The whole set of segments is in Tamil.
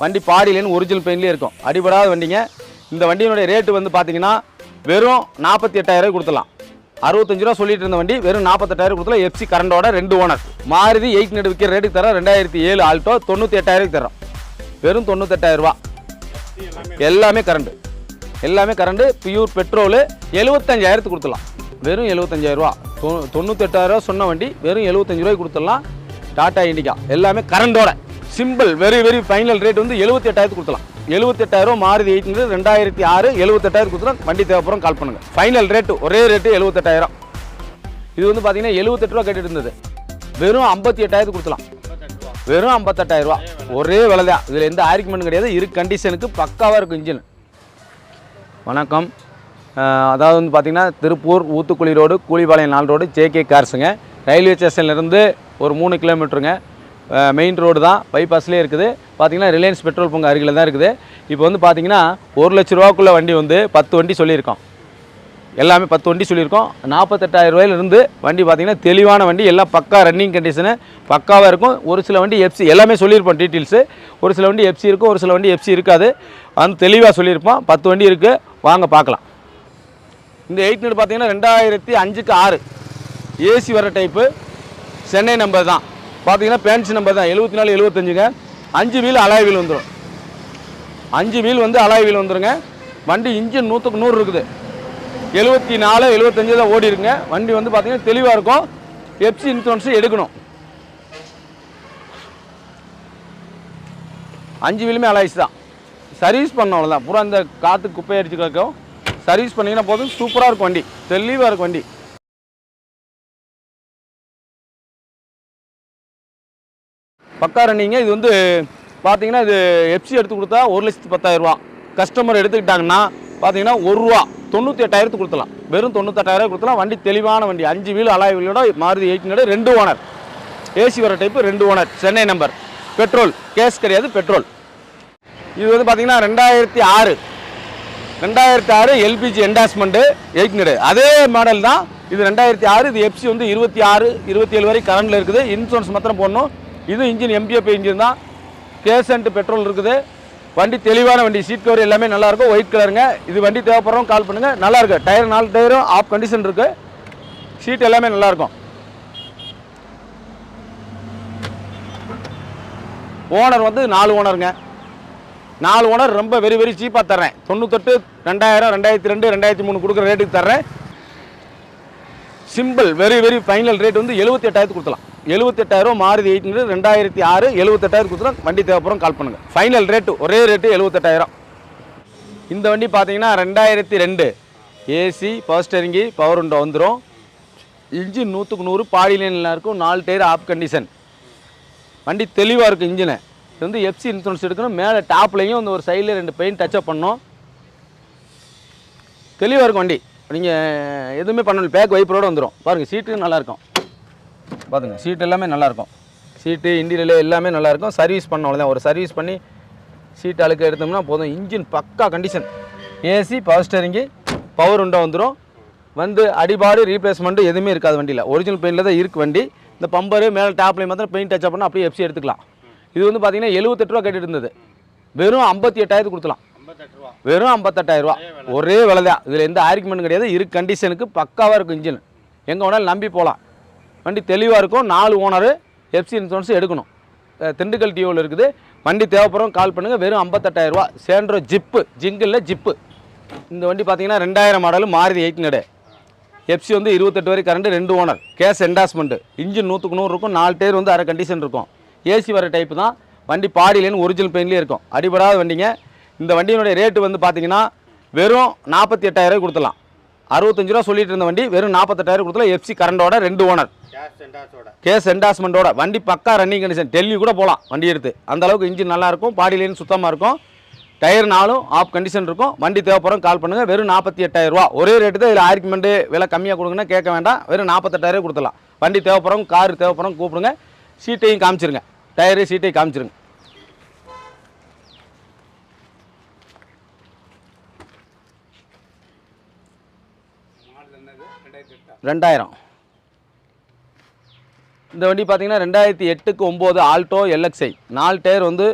வண்டி பாடியிலேன்னு ஒரிஜினல் பெயின்லேயே இருக்கும். அடிபடாத வண்டிங்க. இந்த வண்டியினுடைய ரேட்டு வந்து பார்த்தீங்கன்னா வெறும் நாற்பத்தி எட்டாயிரம் கொடுத்துலாம் அறுபத்தஞ்சு ரூபா சொல்லிட்டு இருந்த வண்டி வெறும் நாற்பத்தெட்டாயிரம் கொடுத்துல எஃப்சி கரண்டோட ரெண்டு ஓனர் மாறுதி எயிட் நெட் விற்கிற ரேட்டுக்கு தரோம் ரெண்டாயிரத்தி ஏழு ஆல்டோ தொண்ணூற்றி எட்டாயிரத்துக்கு தரோம் வெறும் தொண்ணூத்தெட்டாயிரம் ரூபா எல்லாமே கரண்ட் எல்லாமே கரண்ட் பியூர் பெட்ரோலு எழுபத்தஞ்சாயிரத்துக்கு கொடுத்துலாம் வெறும் எழுபத்தஞ்சாயிரரூவா தொ தொண்ணூற்றி ரூபா சொன்ன வண்டி வெறும் எழுபத்தஞ்சு ரூபாய்க்கு கொடுத்துடலாம். டாட்டா இண்டிகா எல்லாமே கரண்டோட simple very very final rate வந்து எழுபத்தி எட்டாயிரத்துக்கு கொடுத்துலாம் எழுபத்தெட்டாயிரம் மாறுதி எயிட் ரெண்டாயிரத்தி ஆறு எழுபத்தெட்டாயிரம் கொடுத்துலாம் வண்டி தேவைப்படும் கால் பண்ணுங்க. ஃபைனல் ரேட்டு ஒரே ரேட்டு எழுபத்தெட்டாயிரம் இது வந்து பார்த்தீங்கன்னா எழுபத்தெட்டு ரூபா கேட்டுட்டு இருந்தது. வெறும் ஐம்பத்தி எட்டாயிரத்து கொடுத்துலாம் வெறும் ஐம்பத்தெட்டாயிரம் ரூபா. ஒரே விலை தான் இதில் எந்த ஆர்குமெண்ட்டும் கிடையாது. இரு கண்டிஷனுக்கு பக்காவாக இருக்கும் இன்ஜின் வணக்கம். அதாவது வந்து பார்த்திங்கன்னா திருப்பூர் ஊத்துக்குளி ரோடு கூலிபாளையம் நாள் ரோடு ஜேகே கார்ஸுங்க ரயில்வே ஸ்டேஷன்லேருந்து ஒரு மூணு கிலோமீட்டருங்க மெயின் ரோடு தான் பைபாஸ்லேயே இருக்குது. பார்த்தீங்கன்னா ரிலையன்ஸ் பெட்ரோல் பங்கு அருகில் தான் இருக்குது. இப்போ வந்து பார்த்திங்கன்னா ஒரு லட்ச ரூபாக்குள்ளே வண்டி வந்து பத்து வண்டி சொல்லியிருக்கோம். எல்லாமே பத்து வண்டி சொல்லியிருக்கோம். நாற்பத்தெட்டாயிரம் ரூபாயிலிருந்து வண்டி பார்த்தீங்கன்னா தெளிவான வண்டி எல்லாம் பக்கா ரன்னிங் கண்டிஷனு பக்காவாக இருக்கும். ஒரு சில வண்டி எஃப்சி எல்லாமே சொல்லியிருப்போம் டீட்டெயில்ஸு ஒரு சில வண்டி எஃப்சி இருக்கும் ஒரு சில வண்டி எஃப்சி இருக்காது. வந்து தெளிவாக சொல்லியிருப்போம். பத்து வண்டி இருக்குது வாங்க பார்க்கலாம். இந்த எயிட் நெட் பார்த்தீங்கன்னா ரெண்டாயிரத்தி அஞ்சுக்கு ஆறு. ஏசி வர டைப்பு சென்னை நம்பர் தான். பார்த்தீங்கன்னா பேன்சி நம்பர் தான். எழுபத்தி நாலு எழுபத்தஞ்சுங்க அஞ்சு வீல் அலாய் வீல் வந்துடும் அஞ்சு வீல் வந்து அலாய் வீல் வந்துருங்க. வண்டி இன்ஜின் நூற்றுக்கு நூறு இருக்குது. எழுபத்தி நாலு எழுபத்தஞ்சு தான் ஓடி இருக்குங்க. வண்டி வந்து பார்த்தீங்கன்னா தெளிவாக இருக்கும். எஃப்சி இன்சூரன்ஸு எடுக்கணும். அஞ்சு வீலுமே அலாய்ஸ் தான். சர்வீஸ் பண்ண அவ்வளோதான் பூரா இந்த காற்று குப்பை அடிச்சு கிடக்கும். சர்வீஸ் பண்ணிங்கன்னா போதும். சூப்பராக இருக்கும் வண்டி. தெளிவாக இருக்கும் வண்டி. பக்கா ரன்னிங்க இது வந்து பார்த்தீங்கன்னா இது எஃப்சி எடுத்து கொடுத்தா ஒரு லட்சத்து பத்தாயிரரூபா கஸ்டமர் எடுத்துக்கிட்டாங்கன்னா பார்த்தீங்கன்னா ஒரு ரூபா. தொண்ணூற்றி எட்டாயிரத்து கொடுத்தலாம் வெறும் தொண்ணூத்தெட்டாயிரம் கொடுத்தலாம் வண்டி தெளிவான வண்டி. அஞ்சு வீல் அலாய் வீலோட மாறுதி எயிட்டினோட ரெண்டு ஓனர். ஏசி வர டைப்பு ரெண்டு owner. Chennai number petrol gas கிடையாது பெட்ரோல் இது வந்து பார்த்தீங்கன்னா ரெண்டாயிரத்தி ஆறு. ரெண்டாயிரத்தி ஆறு எல்பிஜி என்டாஸ்மெண்ட்டு எயிட்னடு அதே மாடல் தான். இது ரெண்டாயிரத்தி ஆறு. இது எஃப்சி வந்து இருபத்தி ஆறு இருபத்தி ஏழு வரை கரண்டில் இருக்குது. இன்சூரன்ஸ் மாத்திரம் போடணும். இதுவும் இன்ஜின் எம்பிஎஃப் இன்ஜின் தான். கேசன்ட் பெட்ரோல் இருக்குது. வண்டி தெளிவான வண்டி சீட் கவர் எல்லாமே நல்லாயிருக்கும். ஒயிட் கலருங்க இது வண்டி தேவைப்படுறவங்க கால் பண்ணுங்கள் நல்லாயிருக்கு. டயர் நாலு டயரும் ஆஃப் கண்டிஷன் இருக்குது சீட் எல்லாமே நல்லாயிருக்கும். ஓனர் வந்து நாலு ஓனருங்க நாலு ஓனர் ரொம்ப வெரி வெரி சீப்பாக தர்றேன். தொண்ணூத்தெட்டு ரெண்டாயிரம் ரெண்டாயிரத்தி ரெண்டு ரெண்டாயிரத்தி மூணு கொடுக்குற ரேட்டுக்கு தர்றேன். Simple very very final rate வந்து எழுபத்தி எட்டாயிரத்து கொடுத்தலாம் எழுபத்தெட்டாயிரம் மாறுதி எயிட்னு ரெண்டாயிரத்தி ஆறு எழுபத்தெட்டாயிரம் கொடுத்துலாம் வண்டி தேவைப்படும் கால் பண்ணுங்கள் ஃபைனல் ரேட்டு ஒரே ரேட்டு எழுபத்தெட்டாயிரம் இந்த வண்டி பார்த்தீங்கன்னா ரெண்டாயிரத்தி ரெண்டு. ஏசி பவர் ஸ்டெரிங்கி பவர் உண்டோ வந்துடும் இன்ஜின் நூற்றுக்கு நூறு பாடி லைனில் இருக்கும் நாலு டயர் ஆப் கண்டிஷன் வண்டி தெளிவாக இருக்கும் இன்ஜினு இது வந்து எஃப்சி இன்சூரன்ஸ் எடுக்கணும். மேலே டாப்லேயும் இந்த ஒரு சைடில் ரெண்டு பெயிண்ட் டச்சப் பண்ணணும் தெளிவாக இருக்கும் வண்டி. நீங்கள் எதுவுமே பண்ணல பேக் வைப்பரோடு வந்துடும் பாருங்கள் சீட்டு நல்லாயிருக்கும் பாருங்க சீட் எல்லாமே நல்லாயிருக்கும். சீட்டு இன்டீரியல் எல்லாமே நல்லாயிருக்கும். சர்வீஸ் பண்ண அவ்வளோதான் ஒரு சர்வீஸ் பண்ணி சீட் அழுக்க எடுத்தோம்னா போதும். இன்ஜின் பக்கா condition AC power steering power உண்டா வந்துடும் வந்து அடிபாடு ரீப்ளேஸ்மெண்ட்டு எதுவுமே இருக்காது வண்டியில். ஒரிஜினல் பெயிண்டில் தான் இருக்குது வண்டி. இந்த பம்பரு மேலே டாப்லேயும் மாத்திரம் பெயிண்ட் டச் பண்ணால் அப்படியே எஃப்சி எடுத்துக்கலாம். இது வந்து பார்த்தீங்கன்னா எழுபத்தெட்டு ரூபா கேட்டுட்டு இருந்தது. வெறும் ஐம்பத்தி எட்டாயிரத்து கொடுத்துலாம் வெறும் ஐம்பத்தெட்டாயிரம் ரூபா. ஒரே விலை தான். இதில் எந்த ஆர்குமெண்ட்டும் கிடையாது. இரு கண்டிஷனுக்கு பக்காவாக இருக்கும் இன்ஜின் எங்கே வேணாலும் நம்பி போகலாம் வண்டி தெளிவாக இருக்கும். நாலு ஓனரு எஃப்சி இன்சூரன்ஸ் எடுக்கணும். திண்டுக்கல் டிஓவில் இருக்குது. வண்டி தேவைப்படுறோம் கால் பண்ணுங்கள் வெறும் ஐம்பத்தெட்டாயிரரூவா சேண்ட்ரோ ஜிப்பு ஜிங்கிளில் ஜிப்பு இந்த வண்டி பார்த்தீங்கன்னா ரெண்டாயிரம் மாடல் மாறுதி எயிட் நடு எஃப்சி வந்து இருபத்தெட்டு வரை கரண்ட் ரெண்டு ஓனர் கேஸ் என்டாஸ்மெண்ட்டு இன்ஜின் நூற்றுக்கு நூறு இருக்கும். நாலு டேர் வந்து அரை கண்டிஷன் இருக்கும். ஏசி வர டைப்பு தான். வண்டி பாடியிலேருந்து ஒரிஜினல் பெயின்லேயே இருக்கும். அடிபடாத வண்டிங்க. இந்த வண்டியினுடைய ரேட்டு வந்து பார்த்தீங்கன்னா வெறும் நாற்பத்தி எட்டாயிரம் கொடுத்துலாம் அறுபத்தஞ்சு ரூபா சொல்லிட்டு இருந்த வண்டி வெறும் நாற்பத்தெட்டாயிரம் கொடுத்துல எஃப்சி கரண்டோட ரெண்டு ஓனர் கேஸ் என்டாஸ்மெண்ட்டோட வண்டி பக்கா ரன்னிங் கண்டிஷன் டெல்லி கூட போகலாம் வண்டி எடுத்து. அந்த அளவுக்கு இன்ஜின் நல்லா இருக்கும். பாடி லைன் சுத்தமாக இருக்கும். டயர் நாலும் ஆஃப் கண்டிஷன் இருக்கும். வண்டி தேவைப்படுறோம் கால் பண்ணுங்க. வெறும் நாற்பத்தி எட்டாயிரரூவா ஒரே ரேட்டு தான் இதில் ஆர்குமெண்ட் விலை கம்மியாக கொடுங்கன்னா கேட்க வேண்டாம். வெறும் நாற்பத்தெட்டாயிரம் கொடுத்துலாம் வண்டி தேவைப்படுறோம் கார் தேவைப்படுறோம் கூப்பிடுங்க. சீட்டையும் காமிச்சிருங்க. டயரு சீட்டையும் காமிச்சிருங்க. ரெண்டாயிரம். இந்த வண்டி பார்த்தீங்கன்னா ரெண்டாயிரத்தி எட்டுக்கு ஒம்பது ஆல்டோ எல்எக்ஸ்ஐ. நாலு டயர் வந்து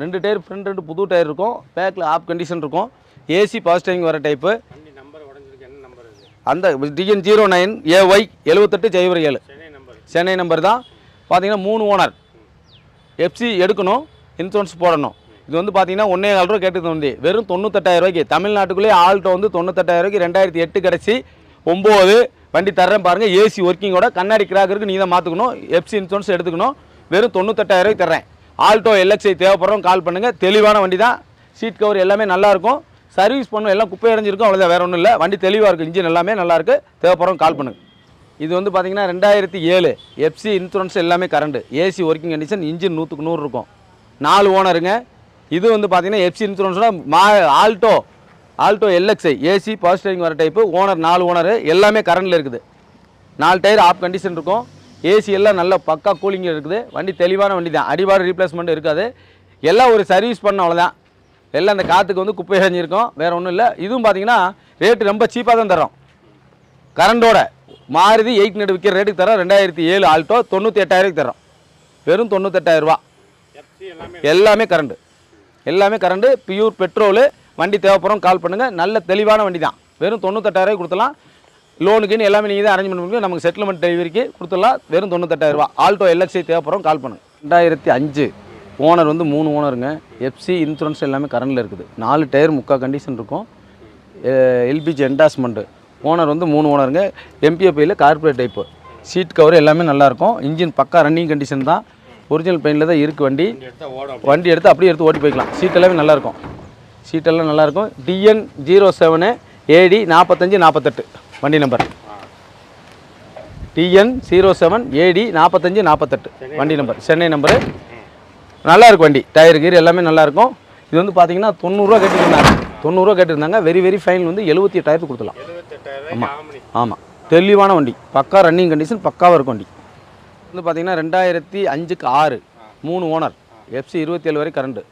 ரெண்டு டயர் ஃப்ரண்ட் ரெண்டு புது டயர் இருக்கும். பேக்கில் ஆப் கண்டிஷன் இருக்கும். ஏசி ஸ்டேரிங் வர டைப்பு அந்த டிஎன் ஜீரோ நைன் ஏஒய் எழுபத்தெட்டு ஜெய்வர் ஏழு. சென்னை நம்பர் தான். பார்த்தீங்கன்னா மூணு ஓனர் எஃப்சி எடுக்கணும் இன்சூரன்ஸ் போடணும். இது வந்து பார்த்தீங்கன்னா ஒன்றே கால் ரூபா கேட்டது வந்து. வெறும் தொண்ணூத்தெட்டாயிரம் ரூபாய்க்கு. தமிழ்நாட்டுக்குள்ளேயே ஆல்ட்டோ வந்து தொண்ணூத்தெட்டாயிரம் ரூபாய்க்கு ரெண்டாயிரத்தி எட்டு கிடச்சி ஒம்பது. வண்டி தர்றேன் பாருங்கள் ஏசி ஒர்க்கிங்கோட கண்ணாடி கிராக்கருக்கு நீ தான் மாற்றுக்கணும் எஃப்சி இன்சூரன்ஸ் எடுத்துக்கணும். வெறும் தொண்ணூத்தெட்டாயிரம் ரூபாய்க்கு தர்றேன். ஆல்ட்டோ எல்எக்ஸ்ஐ தேவைப்படுறோம் கால் பண்ணுங்கள் தெளிவான வண்டி தான் சீட் கவர் எல்லாமே நல்லாயிருக்கும் சர்வீஸ் பண்ணும் எல்லாம் குப்பை அடைஞ்சிருக்கும் அவ்வளோதான் வேறு ஒன்றும் இல்லை. வண்டி தெளிவாக இருக்குது இன்ஜின் எல்லாமே நல்லாயிருக்கு தேவைப்படுறோம் கால் பண்ணுங்க. இது வந்து பார்த்தீங்கன்னா ரெண்டாயிரத்தி ஏழு. எஃப்சி இன்சூரன்ஸ் எல்லாமே current AC working condition engine நூற்றுக்கு நூறு இருக்கும். நாலு ஓனருங்க இது வந்து பார்த்தீங்கன்னா எஃப்சி இன்சூரன்ஸோட மா Alto Alto LXI AC power steering வர டைப்பு ஓனர் நாலு ஓனர் எல்லாமே கரண்டில் இருக்குது. நாலு டயர் ஆஃப் கண்டிஷன் இருக்கும். ஏசி எல்லாம் நல்ல பக்கா கூலிங் இருக்குது. வண்டி தெளிவான வண்டி தான். அடிபாடு ரீப்ளேஸ்மெண்ட் இருக்காது. எல்லாம் ஒரு சர்வீஸ் பண்ண அவ்வளோதான் எல்லாம் அந்த காற்றுக்கு வந்து குப்பை செஞ்சுருக்கோம் வேறு ஒன்றும் இல்லை. இதுவும் பார்த்தீங்கன்னா ரேட்டு ரொம்ப சீப்பாக தான் தரோம் கரண்டோட மாருதி எயிட் நெட் விற்கிற ரேட்டுக்கு தரோம் ரெண்டாயிரத்தி ஏழு ஆல்டோ தொண்ணூற்றி எட்டாயிரத்துக்கு தரோம் வெறும் தொண்ணூத்தெட்டாயிரம் ரூபா எஃப்சி எல்லாமே எல்லாமே கரண்ட் எல்லாமே கரண்ட் பியூர் பெட்ரோலு வண்டி தேவைப்படும் கால் பண்ணுங்கள் நல்ல தெளிவான வண்டி தான் வெறும் தொண்ணூத்தெட்டாயிரம் கொடுத்தலாம் லோனுக்குன்னு எல்லாமே நீங்கள் தான் அரேஞ்ச்மெண்ட் பண்ணி நமக்கு செட்டில்மெண்ட் டெலிவரிக்கு கொடுத்துடலாம். வெறும் தொண்ணூத்தெட்டாயிரம் ரூபா ஆல்டோ எல்எக்ஸி தேவைப்படுறோம் கால் பண்ணுங்கள் ரெண்டாயிரத்தி அஞ்சு. ஓனர் வந்து மூணு ஓனருங்க எஃப்சி இன்சூரன்ஸ் எல்லாமே கரண்டில் இருக்குது. நாலு டயர் முக்கா கண்டிஷன் இருக்கும். எல்பிஜி என்டாஸ்மெண்ட்டு ஓனர் வந்து மூணு ஓனருங்க எம்பிஎஃப்ஐயில் கார்பரேட் டைப்பு சீட் கவர் எல்லாமே நல்லாயிருக்கும் இன்ஜின் பக்கா ரன்னிங் கண்டிஷன் தான். ஒரிஜினல் பெயினில் தான் இருக்குது வண்டி. வண்டி எடுத்து அப்படியே எடுத்து ஓட்டி போய்க்கலாம். சீட் எல்லாமே நல்லாயிருக்கும் சீட் எல்லாம் நல்லாயிருக்கும் டிஎன் ஜீரோ செவனு ஏடி நாற்பத்தஞ்சு நாற்பத்தெட்டு. வண்டி number TN zero seven AD நாற்பத்தஞ்சு நாற்பத்தெட்டு. வண்டி நம்பர் சென்னை நம்பரு நல்லா இருக்கும் வண்டி. டயர் கீர் எல்லாமே நல்லா இருக்கும் இது வந்து பார்த்தீங்கன்னா தொண்ணூறுரூவா கேட்டுருந்தாங்க. தொண்ணூறுரூவா கேட்டிருந்தாங்க. வெரி வெரி ஃபைன் வந்து எழுபத்தி எட்டாயிரத்துக்கு கொடுத்துலாம் ஆமணி ஆமாம் தெளிவான வண்டி. பக்கா ரன்னிங் கண்டிஷன் பக்காவாக இருக்கும் வண்டி. வந்து பார்த்தீங்கன்னா ரெண்டாயிரத்தி அஞ்சுக்கு ஆறு. மூணு ஓனர் எஃப்சி இருபத்தி ஏழு வரை கரண்ட்டு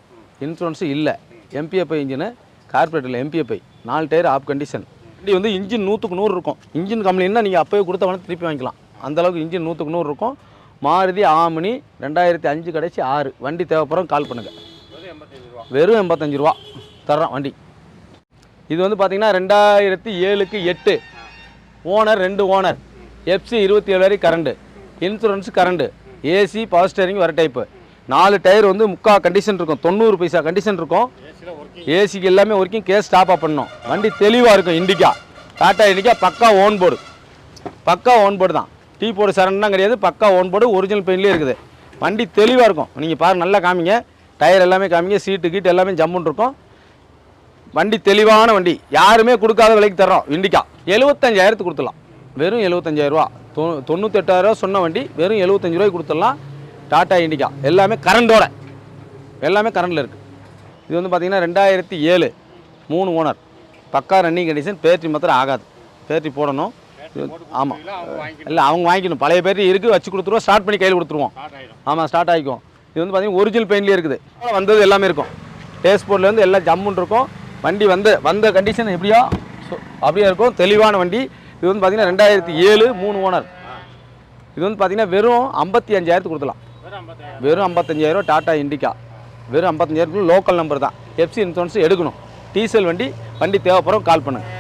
இன்சூரன்ஸு இல்லை. எம்பிஎஃப்ஐ இன்ஜினு கார்பரேட்டில் எம்பிஎஃப்ஐ நாலு டயர் ஆப் கண்டிஷன் வண்டி வந்து இன்ஜின் நூற்றுக்கு நூறு இருக்கும். இன்ஜின் கம்ப்ளைண்ட்னா நீங்கள் அப்போயே கொடுத்த வேணால் திருப்பி வாங்கிக்கலாம். அந்தளவுக்கு இன்ஜின் நூற்றுக்கு நூறு இருக்கும். மாருதி ஆமினி ரெண்டாயிரத்தி அஞ்சு கடைசி ஆறு. வண்டி தேவைப்படும் கால் பண்ணுங்கள் வெறும் எண்பத்தஞ்சு ரூபா. வெறும் தர்றோம் வண்டி. இது வந்து பார்த்தீங்கன்னா ரெண்டாயிரத்தி ஏழுக்கு எட்டு. ஓனர் ரெண்டு ஓனர் எஃப்சி இருபத்தி ஏழு வரை current insurance current AC power steering வர டைப்பு நாலு டயர் வந்து முக்கா கண்டிஷன் இருக்கும். தொண்ணூறு பைசா கண்டிஷன் இருக்கும். ஏசிக்கு எல்லாமே ஒர்க்கிங் கேஸ் ஸ்டாப்பாக பண்ணணும். வண்டி தெளிவாக இருக்கும் இண்டிகா. டாட்டா இண்டிகா பக்கா ஓன் போர்டு பக்கா ஓன் போர்டு தான். டீ போர்டு சரண்டெலாம் கிடையாது. பக்கா ஓன் போர்டு ஒரிஜினல் பெயின்லேயே இருக்குது. வண்டி தெளிவாக இருக்கும். நீங்கள் பாருங்கள் நல்லா காமிங்க. டயர் எல்லாமே காமிங்க. சீட்டு கீட்டு எல்லாமே ஜம்முன் இருக்கும். வண்டி தெளிவான வண்டி. யாருமே கொடுக்காத விலைக்கு தர்றோம். இண்டிகா. எழுபத்தஞ்சாயிரத்துக்கு கொடுத்துடலாம். வெறும் எழுபத்தஞ்சாயிரரூவா தொ தொண்ணூத்தெட்டாயிரரூவா சொன்ன வண்டி. வெறும் எழுபத்தஞ்சு ரூபாய்க்கு கொடுத்துடலாம். டாடா இண்டிகா. எல்லாமே கரண்டோட. எல்லாமே கரண்டில் இருக்குது இது வந்து பார்த்தீங்கன்னா ரெண்டாயிரத்தி ஏழு. மூணு ஓனர். பக்கா ரன்னிங் கண்டிஷன் பேட்டரி மாத்திரம் ஆகாது. பேட்டரி போடணும். ஆமாம் இல்லை அவங்க வாங்கிக்கணும். பழைய பேட்டரி இருக்குது வச்சு கொடுத்துருவோம். ஸ்டார்ட் பண்ணி கையில் கொடுத்துருவோம். ஆமாம் ஸ்டார்ட் ஆகிக்கும் இது வந்து பார்த்தீங்கன்னா ஒரிஜினல் பெயின்லேயே இருக்குது. வந்தது எல்லாமே இருக்கும். டேஸ்போர்ட்லேருந்து எல்லாம் ஜம்முன்னு இருக்கும். வண்டி வந்த வந்த கண்டிஷன் எப்படியோ அப்படியே இருக்கும். தெளிவான வண்டி. இது வந்து பார்த்தீங்கன்னா ரெண்டாயிரத்தி ஏழு மூணு ஓனர். இது வந்து பார்த்தீங்கன்னா வெறும் ஐம்பத்தி அஞ்சாயிரத்துக்கு கொடுக்கலாம். வெறும் ஐம்பத்தஞ்சாயிரம் டாடா இண்டிகா. வெறும் ஐம்பத்தஞ்சாயிரம் லோக்கல் நம்பர் தான். எஃப்சி இன்சூரன்ஸ் எடுக்கணும். டீசல் வண்டி வண்டி தேவைப்படுறோம் கால் பண்ணுங்கள்